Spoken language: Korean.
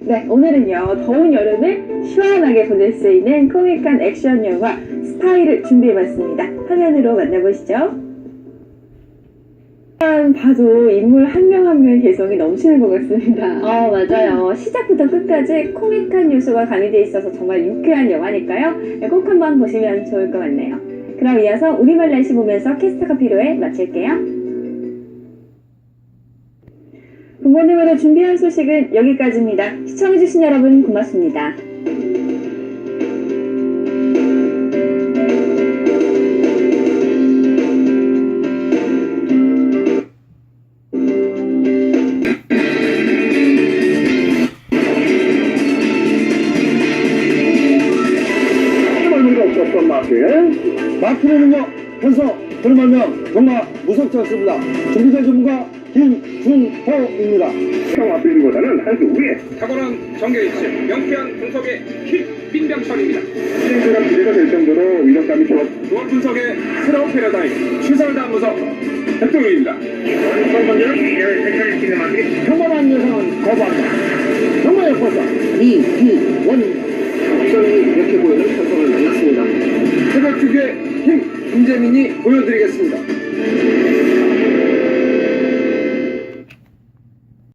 네, 오늘은요, 더운 여름을 시원하게 보낼 수 있는 코믹한 액션 영화 스파이를 준비해봤습니다. 화면으로 만나보시죠. 봐도 인물 한 명 한 명의 개성이 넘치는 것 같습니다. 어, 맞아요. 시작부터 끝까지 코믹한 요소가 가미되어 있어서 정말 유쾌한 영화니까요. 네, 꼭 한번 보시면 좋을 것 같네요. 그럼 이어서 우리말 날씨 보면서 캐스터가 필요해 마칠게요. 부모님으로 준비한 소식은 여기까지입니다. 시청해주신 여러분 고맙습니다. 마크는요, 현서, 그러면 정말 무섭지 않습니다. 준비된 전문가 김준호입니다. 형 앞에보다는 한수 위에 탁월한 정계일치, 명쾌한 분석의 킥 민병철입니다. 시리즈가 기대가 될 정도로 위력감이 좋았 조합 분석의 새로운 패러다임, 기대를 펼쳐지는 만들이 평범한 여성은 거부한다. 정말 예뻐서 이기원입니다. 특성이 이렇게 보이는 편성을 만났습니다. 새벽 주기의 힘, 김재민이 보여드리겠습니다.